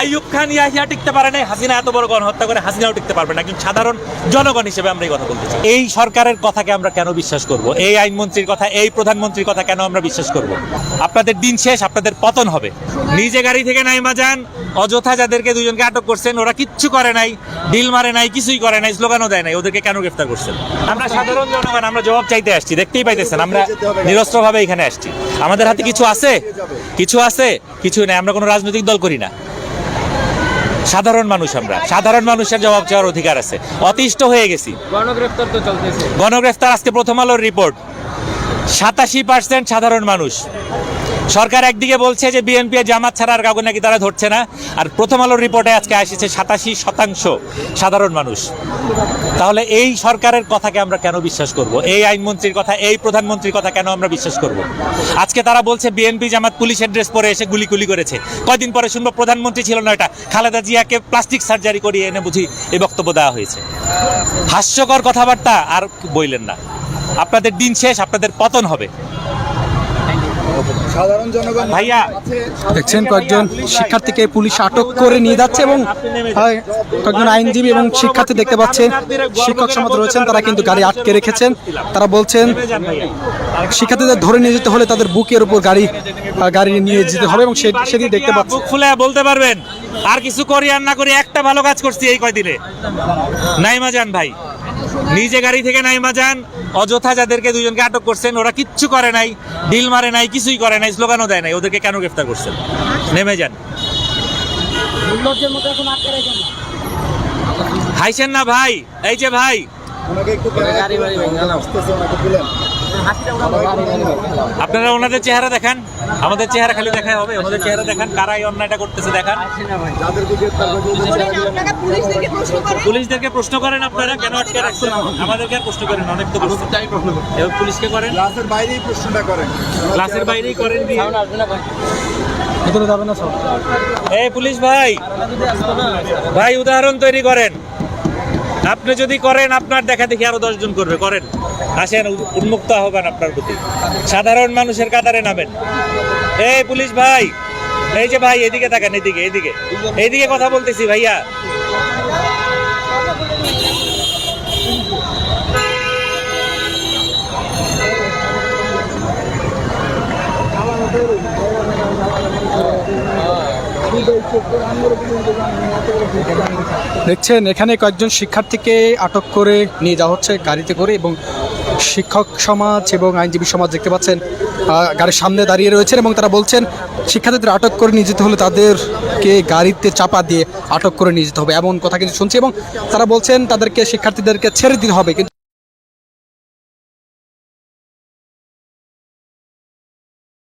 আইয়ুব খান ইয়াহিয়া টিকতে পারে নাই, হাসিনা এত বড় গণহত্যা করে হাসিনাও টিকতে পারবে না। কিন্তু সাধারণ জনগণ হিসেবে আমরা এই কথা বলতে চাই। এই সরকারের কথাকে আমরা কেন বিশ্বাস করব? এই আইনমন্ত্রীর কথা, এই প্রধানমন্ত্রীর কথা কেন আমরা বিশ্বাস করব? আপনাদের দিন শেষ, আপনাদের পতন হবে। নিজে গাড়ি থেকে নাইমা যান, অযথা যাদেরকে দুজনকে আটক করছেন, ওরা কিচ্ছু করে নাই, ডিল মারে নাই, কিছুই করে নাই, স্লোগানও দেয় নাই, ওদেরকে কেন গ্রেফতার করছেন? আমরা সাধারণ জনগণ, আমরা জবাব চাইতে আসছি, দেখতেই পাইতেছেন, আমরা নিরস্ত্রভাবে এখানে আসছি। আমাদের হাতে কিছু আছে? কিছু আছে? কিছু নেই, আমরা কোনো রাজনৈতিক দল করি না। সাধারণ মানুষ আমরা। সাধারণ মানুষের জবাব চাওয়ার অধিকার আছে। অতিষ্ঠ হয়ে গেছি। গণগ্রেফতার তো চলতেছে। গণগ্রেফতার আজকে প্রথম আলোর রিপোর্ট সাতাশি পার্সেন্ট সাধারণ মানুষ। সরকার একদিকে বলছে যে বিএনপি জামাত ছাড়া আর কাউকে নাকি তারা ধরছে না। আর প্রথম আলোর রিপোর্টে আজকে আসছে সাতাশি শতাংশ সাধারণ মানুষ। তাহলে এই সরকারের কথাকে আমরা কেন বিশ্বাস করব? এই আইনমন্ত্রীর কথা, এই প্রধানমন্ত্রীর কথা কেন আমরা বিশ্বাস করব? আজকে তারা বলছে বিএনপি, জামাত, পুলিশের ড্রেস পরে এসে গুলি গুলি করেছে। কয়দিন পরে শুনব, প্রধানমন্ত্রী ছিল না এটা খালেদা জিয়াকে প্লাস্টিক সার্জারি করিয়ে এনে বুঝি এই বক্তব্য দেওয়া হয়েছে। হাস্যকর কথাবার্তা আর বইলেন না। আপনাদের দিন শেষ, আপনাদের পতন হবে। ভাইয়া দেখছেন কয়েকজন শিক্ষার্থীকে পুলিশ আটক করে নিয়ে যাচ্ছে এবং কয়েকজন আইনজীবী এবং শিক্ষার্থী দেখতে পাচ্ছেন। শিক্ষক সমাজ রয়েছেন তারা কিন্তু গাড়ি আটকে রেখেছেন। তারা বলছেন শিক্ষার্থীদের ধরে নিয়ে যেতে হলে তাদের বুকের উপর গাড়ি গাড়ি নিয়ে যেতে হবে এবং সে- সেদিকে দেখতে পাচ্ছি বুক ফুলে বলতে পারবেন আর কিছু করি আর না করি একটা ভালো কাজ করছি এই কয়দিনে। নাইমা যান ভাই নিজে গাড়ি থেকে নাইমা যান অযথা যাদেরকে দুজনকে আটক করছেন ওরা কিচ্ছু করে নাই ডিল মারে নাই কিছুই করে নাই স্লোগানও দেয় নাই ওদেরকে কেন গ্রেফতার করছেন? নেমে যান। হাইছেন না ভাই এই যে ভাই। একটু আপনারা ওনাদের চেহারা দেখান। আমাদের চেহারা খালি দেখা হবে। ওনাদের চেহারা দেখান কারা এই অন্যায়টা করতেছে দেখান। পুলিশদেরকে প্রশ্ন করেন পুলিশদেরকে প্রশ্ন করেন আপনারা কেন আটকে রাখছেন? আমাদেরকে আর প্রশ্ন করেন অনেক তো প্রশ্ন। এবার পুলিশকে করেন। ক্লাসের বাইরেই প্রশ্নটা করেন। ক্লাসের বাইরেই করেন দিয়ে ভিতরে যাবে না সব। এই পুলিশ ভাই। ভাই উদাহরণ তৈরি করেন। আপনি যদি করেন, আপনার দেখা দেখি আরও দশজন করবে, করেন। আসেন উন্মুক্ত হবেন আপনার প্রতি। সাধারণ মানুষের কাতারে নামেন। এই পুলিশ ভাই, এই যে ভাই, এদিকে তাকান, এদিকে এদিকে। এইদিকে কথা বলতেছি ভাইয়া। দেখছেন, এখানে কয়েকজন শিক্ষার্থীকে আটক করে নিয়ে যাওয়া হচ্ছে গাড়িতে করে এবং শিক্ষক সমাজ এবং আইনজীবী সমাজ দেখতে পাচ্ছেন গাড়ির সামনে দাঁড়িয়ে রয়েছেন এবং তারা বলছেন, শিক্ষার্থীদের আটক করে নিয়ে যেতে হলে তাদেরকে গাড়িতে চাপা দিয়ে আটক করে নিয়ে যেতে হবে। এমন কথা কিন্তু শুনছি এবং তারা বলছেন, তাদেরকে শিক্ষার্থীদেরকে ছেড়ে দিতে হবে। কিন্তু